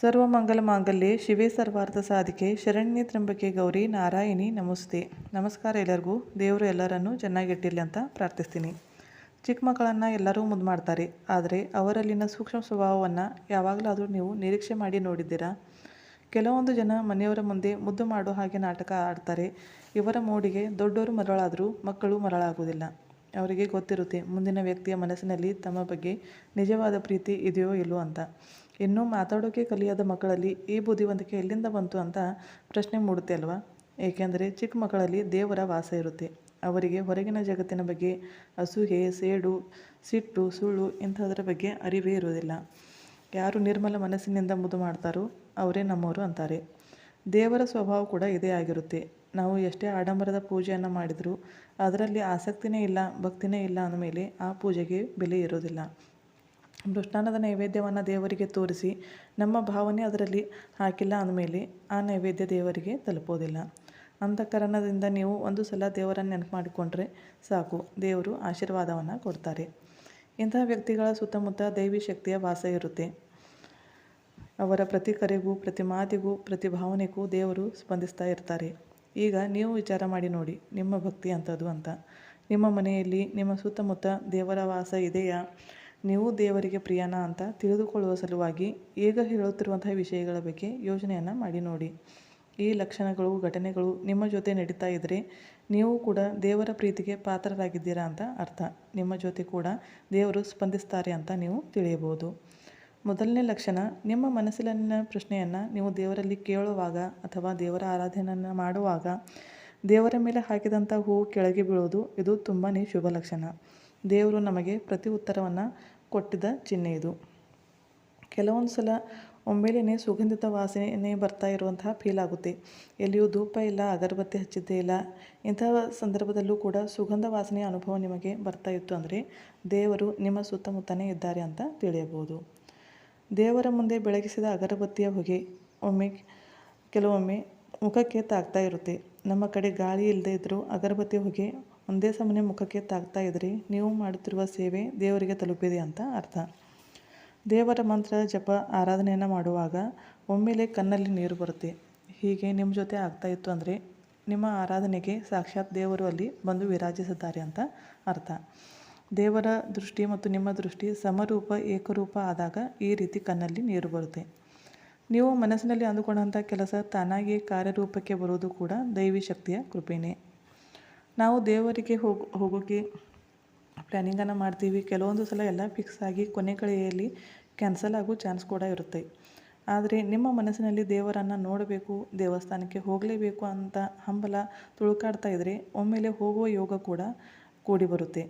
ಸರ್ವಮಂಗಲ ಮಾಂಗಲ್ಯ ಶಿವೇ ಸರ್ವಾರ್ಥ ಸಾಧಿಕೆ ಶರಣ್ಯ ತ್ರಂಬಕೆ ಗೌರಿ ನಾರಾಯಣಿ ನಮಸ್ತೆ. ನಮಸ್ಕಾರ ಎಲ್ಲರಿಗೂ. ದೇವರು ಎಲ್ಲರನ್ನೂ ಚೆನ್ನಾಗಿಟ್ಟಿರಲಿ ಅಂತ ಪ್ರಾರ್ಥಿಸ್ತೀನಿ. ಚಿಕ್ಕ ಮಕ್ಕಳನ್ನು ಎಲ್ಲರೂ ಮುದ್ದು ಮಾಡ್ತಾರೆ. ಆದರೆ ಅವರಲ್ಲಿನ ಸೂಕ್ಷ್ಮ ಸ್ವಭಾವವನ್ನು ಯಾವಾಗಲಾದರೂ ನೀವು ನಿರೀಕ್ಷೆ ಮಾಡಿ ನೋಡಿದ್ದೀರಾ? ಕೆಲವೊಂದು ಜನ ಮನೆಯವರ ಮುಂದೆ ಮುದ್ದು ಮಾಡೋ ಹಾಗೆ ನಾಟಕ ಆಡ್ತಾರೆ. ಇವರ ಮೋಡಿಗೆ ದೊಡ್ಡವರು ಮರಳಾದರೂ ಮಕ್ಕಳು ಮರಳಾಗುವುದಿಲ್ಲ. ಅವರಿಗೆ ಗೊತ್ತಿರುತ್ತೆ, ಮುಂದಿನ ವ್ಯಕ್ತಿಯ ಮನಸ್ಸಿನಲ್ಲಿ ತಮ್ಮ ಬಗ್ಗೆ ನಿಜವಾದ ಪ್ರೀತಿ ಇದೆಯೋ ಇಲ್ಲೋ ಅಂತ. ಇನ್ನೂ ಮಾತಾಡೋಕೆ ಕಲಿಯದ ಮಕ್ಕಳಲ್ಲಿ ಈ ಬುದ್ಧಿವಂತಿಕೆ ಎಲ್ಲಿಂದ ಬಂತು ಅಂತ ಪ್ರಶ್ನೆ ಮೂಡುತ್ತೆ ಅಲ್ವಾ? ಏಕೆಂದರೆ ಚಿಕ್ಕ ಮಕ್ಕಳಲ್ಲಿ ದೇವರ ವಾಸ ಇರುತ್ತೆ. ಅವರಿಗೆ ಹೊರಗಿನ ಜಗತ್ತಿನ ಬಗ್ಗೆ ಅಸೂಹೆ ಸೇಡು, ಸಿಟ್ಟು, ಸುಳ್ಳು ಇಂಥದ್ರ ಬಗ್ಗೆ ಅರಿವೇ ಇರುವುದಿಲ್ಲ. ಯಾರು ನಿರ್ಮಲ ಮನಸ್ಸಿನಿಂದ ಮುದು ಮಾಡ್ತಾರೋ ಅವರೇ ನಮ್ಮವರು ಅಂತಾರೆ. ದೇವರ ಸ್ವಭಾವ ಕೂಡ ಇದೇ ಆಗಿರುತ್ತೆ. ನಾವು ಎಷ್ಟೇ ಆಡಂಬರದ ಪೂಜೆಯನ್ನು ಮಾಡಿದರೂ ಅದರಲ್ಲಿ ಆಸಕ್ತಿನೇ ಇಲ್ಲ, ಭಕ್ತಿನೇ ಇಲ್ಲ ಅಂದಮೇಲೆ ಆ ಪೂಜೆಗೆ ಬೆಲೆ ಇರೋದಿಲ್ಲ ಮೃಷ್ಟಾನ್ನದ ನೈವೇದ್ಯವನ್ನು ದೇವರಿಗೆ ತೋರಿಸಿ, ನಮ್ಮ ಭಾವನೆ ಅದರಲ್ಲಿ ಹಾಕಿಲ್ಲ ಅಂದಮೇಲೆ ಆ ನೈವೇದ್ಯ ದೇವರಿಗೆ ತಲುಪೋದಿಲ್ಲ. ಅಂತಃಕರಣದಿಂದ ನೀವು ಒಂದು ಸಲ ದೇವರನ್ನು ನೆನಪು ಮಾಡಿಕೊಂಡ್ರೆ ಸಾಕು, ದೇವರು ಆಶೀರ್ವಾದವನ್ನು ಕೊಡ್ತಾರೆ. ಇಂತಹ ವ್ಯಕ್ತಿಗಳ ಸುತ್ತಮುತ್ತ ದೈವಿ ಶಕ್ತಿಯ ವಾಸ ಇರುತ್ತೆ. ಅವರ ಪ್ರತಿ ಕರೆಗೂ ಪ್ರತಿ ಮಾತಿಗೂ ಪ್ರತಿ ಭಾವನೆಗೂ ದೇವರು ಸ್ಪಂದಿಸ್ತಾ ಇರ್ತಾರೆ. ಈಗ ನೀವು ವಿಚಾರ ಮಾಡಿ ನೋಡಿ, ನಿಮ್ಮ ಭಕ್ತಿ ಅಂಥದ್ದು ಅಂತ. ನಿಮ್ಮ ಮನೆಯಲ್ಲಿ, ನಿಮ್ಮ ಸುತ್ತಮುತ್ತ ದೇವರ ವಾಸ ಇದೆಯಾ? ನೀವು ದೇವರಿಗೆ ಪ್ರಿಯನಾ ಅಂತ ತಿಳಿದುಕೊಳ್ಳುವ ಸಲುವಾಗಿ ಈಗ ಹೇಳುತ್ತಿರುವಂತಹ ವಿಷಯಗಳ ಬಗ್ಗೆ ಯೋಚನೆಯನ್ನು ಮಾಡಿ ನೋಡಿ. ಈ ಲಕ್ಷಣಗಳು, ಘಟನೆಗಳು ನಿಮ್ಮ ಜೊತೆ ನಡೀತಾ ಇದ್ದರೆ ನೀವು ಕೂಡ ದೇವರ ಪ್ರೀತಿಗೆ ಪಾತ್ರರಾಗಿದ್ದೀರಾ ಅಂತ ಅರ್ಥ. ನಿಮ್ಮ ಜೊತೆ ಕೂಡ ದೇವರು ಸ್ಪಂದಿಸ್ತಾರೆ ಅಂತ ನೀವು ತಿಳಿಯಬಹುದು. ಮೊದಲನೇ ಲಕ್ಷಣ, ನಿಮ್ಮ ಮನಸ್ಸಿನ ಪ್ರಶ್ನೆಯನ್ನು ನೀವು ದೇವರಲ್ಲಿ ಕೇಳುವಾಗ ಅಥವಾ ದೇವರ ಆರಾಧನೆಯನ್ನು ಮಾಡುವಾಗ ದೇವರ ಮೇಲೆ ಹಾಕಿದಂಥ ಹೂವು ಕೆಳಗೆ ಬೀಳೋದು ಇದು ತುಂಬಾ ಶುಭ ಲಕ್ಷಣ. ದೇವರು ನಮಗೆ ಪ್ರತಿ ಉತ್ತರವನ್ನು ಕೊಟ್ಟಿದ್ದ ಚಿಹ್ನೆ ಇದು. ಕೆಲವೊಂದು ಸಲ ಒಮ್ಮೆಲೇ ಸುಗಂಧಿತ ವಾಸನೆ ಬರ್ತಾ ಇರುವಂತಹ ಫೀಲ್ ಆಗುತ್ತೆ. ಎಲ್ಲಿಯೂ ಧೂಪ ಇಲ್ಲ, ಅಗರಬತ್ತಿ ಹಚ್ಚಿದ್ದೇ ಇಲ್ಲ, ಇಂತಹ ಸಂದರ್ಭದಲ್ಲೂ ಕೂಡ ಸುಗಂಧ ವಾಸನೆಯ ಅನುಭವ ನಿಮಗೆ ಬರ್ತಾ ಇತ್ತು ಅಂದರೆ ದೇವರು ನಿಮ್ಮ ಸುತ್ತಮುತ್ತನೇ ಇದ್ದಾರೆ ಅಂತ ತಿಳಿಯಬಹುದು. ದೇವರ ಮುಂದೆ ಬೆಳಗಿಸಿದ ಅಗರಬತ್ತಿಯ ಹೊಗೆ ಒಮ್ಮೆ, ಕೆಲವೊಮ್ಮೆ ಮುಖಕ್ಕೆ ತಾಗ್ತಾ ಇರುತ್ತೆ. ನಮ್ಮ ಕಡೆ ಗಾಳಿ ಇಲ್ಲದೇ ಇದ್ದರೂ ಅಗರಬತ್ತಿ ಹೊಗೆ ಒಂದೇ ಸಮನೆ ಮುಖಕ್ಕೆ ತಾಗ್ತಾ ಇದ್ರಿ, ನೀವು ಮಾಡುತ್ತಿರುವ ಸೇವೆ ದೇವರಿಗೆ ತಲುಪಿದೆ ಅಂತ ಅರ್ಥ. ದೇವರ ಮಂತ್ರ, ಜಪ, ಆರಾಧನೆಯನ್ನು ಮಾಡುವಾಗ ಒಮ್ಮೆಲೆ ಕಣ್ಣಲ್ಲಿ ನೀರು ಬರುತ್ತೆ. ಹೀಗೆ ನಿಮ್ಮ ಜೊತೆ ಆಗ್ತಾ ಇತ್ತು ಅಂದರೆ ನಿಮ್ಮ ಆರಾಧನೆಗೆ ಸಾಕ್ಷಾತ್ ದೇವರು ಅಲ್ಲಿ ಬಂದು ವಿರಾಜಿಸಿದ್ದಾರೆ ಅಂತ ಅರ್ಥ. ದೇವರ ದೃಷ್ಟಿ ಮತ್ತು ನಿಮ್ಮ ದೃಷ್ಟಿ ಸಮರೂಪ, ಏಕರೂಪ ಆದಾಗ ಈ ರೀತಿ ಕಣ್ಣಲ್ಲಿ ನೀರು ಬರುತ್ತೆ. ನೀವು ಮನಸ್ಸಿನಲ್ಲಿ ಅಂದುಕೊಂಡಂಥ ಕೆಲಸ ತಾನಾಗಿಯೇ ಕಾರ್ಯರೂಪಕ್ಕೆ ಬರುವುದು ಕೂಡ ದೈವಿ ಶಕ್ತಿಯ ಕೃಪೆಯೇ ನಾವು ದೇವರಿಗೆ ಹೋಗಿ ಹೋಗೋಕ್ಕೆ ಪ್ಲ್ಯಾನಿಂಗನ್ನು ಮಾಡ್ತೀವಿ. ಕೆಲವೊಂದು ಸಲ ಎಲ್ಲ ಫಿಕ್ಸ್ ಆಗಿ ಕೊನೆ ಕಡೆಯಲ್ಲಿ ಕ್ಯಾನ್ಸಲ್ ಆಗೋ ಚಾನ್ಸ್ ಕೂಡ ಇರುತ್ತೆ. ಆದರೆ ನಿಮ್ಮ ಮನಸ್ಸಿನಲ್ಲಿ ದೇವರನ್ನು ನೋಡಬೇಕು, ದೇವಸ್ಥಾನಕ್ಕೆ ಹೋಗಲೇಬೇಕು ಅಂತ ಹಂಬಲ ತುಳುಕಾಡ್ತಾ ಇದ್ದರೆ ಒಮ್ಮೆಲೆ ಹೋಗುವ ಯೋಗ ಕೂಡ ಕೂಡಿ ಬರುತ್ತೆ.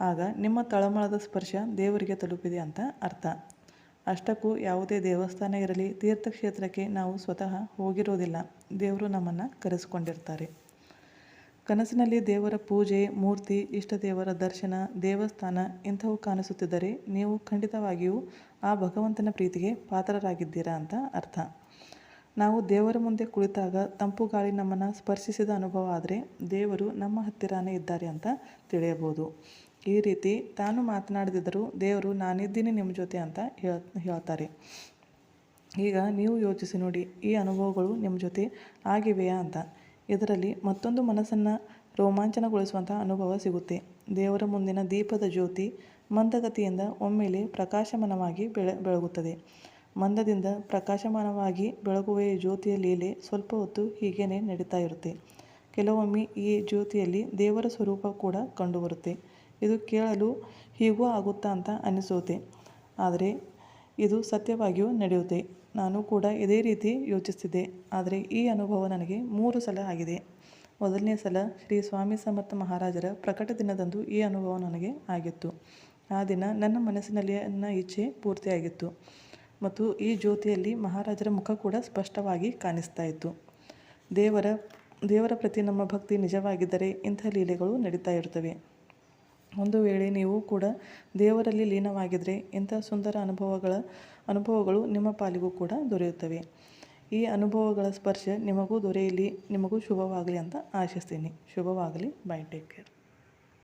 ಆಗ ನಿಮ್ಮ ತಳಮಳದ ಸ್ಪರ್ಶ ದೇವರಿಗೆ ತಲುಪಿದೆ ಅಂತ ಅರ್ಥ. ಅಷ್ಟಕ್ಕೂ ಯಾವುದೇ ದೇವಸ್ಥಾನ ಇರಲಿ, ತೀರ್ಥಕ್ಷೇತ್ರಕ್ಕೆ ನಾವು ಸ್ವತಃ ಹೋಗಿರೋದಿಲ್ಲ. ದೇವರು ನಮ್ಮನ್ನು ಕರೆಸ್ಕೊಂಡಿರ್ತಾರೆ. ಕನಸಿನಲ್ಲಿ ದೇವರ ಪೂಜೆ, ಮೂರ್ತಿ ಇಷ್ಟ ದೇವರ ದರ್ಶನ, ದೇವಸ್ಥಾನ ಇಂಥವು ಕಾಣಿಸುತ್ತಿದ್ದರೆ ನೀವು ಖಂಡಿತವಾಗಿಯೂ ಆ ಭಗವಂತನ ಪ್ರೀತಿಗೆ ಪಾತ್ರರಾಗಿದ್ದೀರಾ ಅಂತ ಅರ್ಥ. ನಾವು ದೇವರ ಮುಂದೆ ಕುಳಿತಾಗ ತಂಪು ಗಾಳಿ ನಮ್ಮನ್ನು ಸ್ಪರ್ಶಿಸಿದ ಅನುಭವ ಆದರೆ ದೇವರು ನಮ್ಮ ಹತ್ತಿರನೇ ಇದ್ದಾರೆ ಅಂತ ತಿಳಿಯಬಹುದು. ಈ ರೀತಿ ತಾನು ಮಾತನಾಡದಿದ್ದರೂ ದೇವರು ನಾನಿದ್ದೀನಿ ನಿಮ್ಮ ಜೊತೆ ಅಂತ ಹೇಳ್ ಹೇಳ್ತಾರೆ. ಈಗ ನೀವು ಯೋಚಿಸಿ ನೋಡಿ, ಈ ಅನುಭವಗಳು ನಿಮ್ಮ ಜೊತೆ ಆಗಿವೆಯಾ ಅಂತ. ಇದರಲ್ಲಿ ಮತ್ತೊಂದು ಮನಸ್ಸನ್ನು ರೋಮಾಂಚನಗೊಳಿಸುವಂಥ ಅನುಭವ ಸಿಗುತ್ತೆ. ದೇವರ ಮುಂದಿನ ದೀಪದ ಜ್ಯೋತಿ ಮಂದಗತಿಯಿಂದ ಒಮ್ಮೆಲೆ ಪ್ರಕಾಶಮಾನವಾಗಿ ಬೆಳ, ಬೆಳಗುತ್ತದೆ. ಮಂದದಿಂದ ಪ್ರಕಾಶಮಾನವಾಗಿ ಬೆಳಗುವ ಜ್ಯೋತಿಯ ಲೀಲೆ ಸ್ವಲ್ಪ ಹೊತ್ತು ಹೀಗೇನೆ ನಡೀತಾ ಇರುತ್ತೆ. ಕೆಲವೊಮ್ಮೆ ಈ ಜ್ಯೋತಿಯಲ್ಲಿ ದೇವರ ಸ್ವರೂಪ ಕೂಡ ಕಂಡುಬರುತ್ತೆ. ಇದು ಕೇಳಲು ಹೀಗೂ ಆಗುತ್ತಾ ಅಂತ ಅನಿಸುತ್ತೆ ಆದರೆ ಇದು ಸತ್ಯವಾಗಿಯೂ ನಡೆಯುತ್ತೆ. ನಾನು ಕೂಡ ಇದೇ ರೀತಿ ಯೋಚಿಸ್ತಿದ್ದೆ. ಆದರೆ ಈ ಅನುಭವ ನನಗೆ ಮೂರು ಸಲ ಆಗಿದೆ. ಮೊದಲನೇ ಸಲ ಶ್ರೀ ಸ್ವಾಮಿ ಸಮರ್ಥ ಮಹಾರಾಜರ ಪ್ರಕಟ ದಿನದಂದು ಈ ಅನುಭವ ನನಗೆ ಆಗಿತ್ತು. ಆ ದಿನ ನನ್ನ ಮನಸ್ಸಿನಲ್ಲಿ ನನ್ನ ಇಚ್ಛೆ ಪೂರ್ತಿಯಾಗಿತ್ತು ಮತ್ತು ಈ ಜ್ಯೋತಿಯಲ್ಲಿ ಮಹಾರಾಜರ ಮುಖ ಕೂಡ ಸ್ಪಷ್ಟವಾಗಿ ಕಾಣಿಸ್ತಾ ಇತ್ತು. ದೇವರ ದೇವರ ಪ್ರತಿ ನಮ್ಮ ಭಕ್ತಿ ನಿಜವಾಗಿದ್ದರೆ ಇಂಥ ಲೀಲೆಗಳು ನಡೀತಾ ಇರ್ತವೆ ಒಂದು ವೇಳೆ ನೀವು ಕೂಡ ದೇವರಲ್ಲಿ ಲೀನವಾಗಿದ್ದರೆ ಇಂಥ ಸುಂದರ ಅನುಭವಗಳ ಅನುಭವಗಳು ನಿಮ್ಮ ಪಾಲಿಗೂ ಕೂಡ ದೊರೆಯುತ್ತವೆ. ಈ ಅನುಭವಗಳ ಸ್ಪರ್ಶ ನಿಮಗೂ ದೊರೆಯಲಿ, ನಿಮಗೂ ಶುಭವಾಗಲಿ ಅಂತ ಆಶಿಸ್ತೀನಿ. ಶುಭವಾಗಲಿ. Bye take care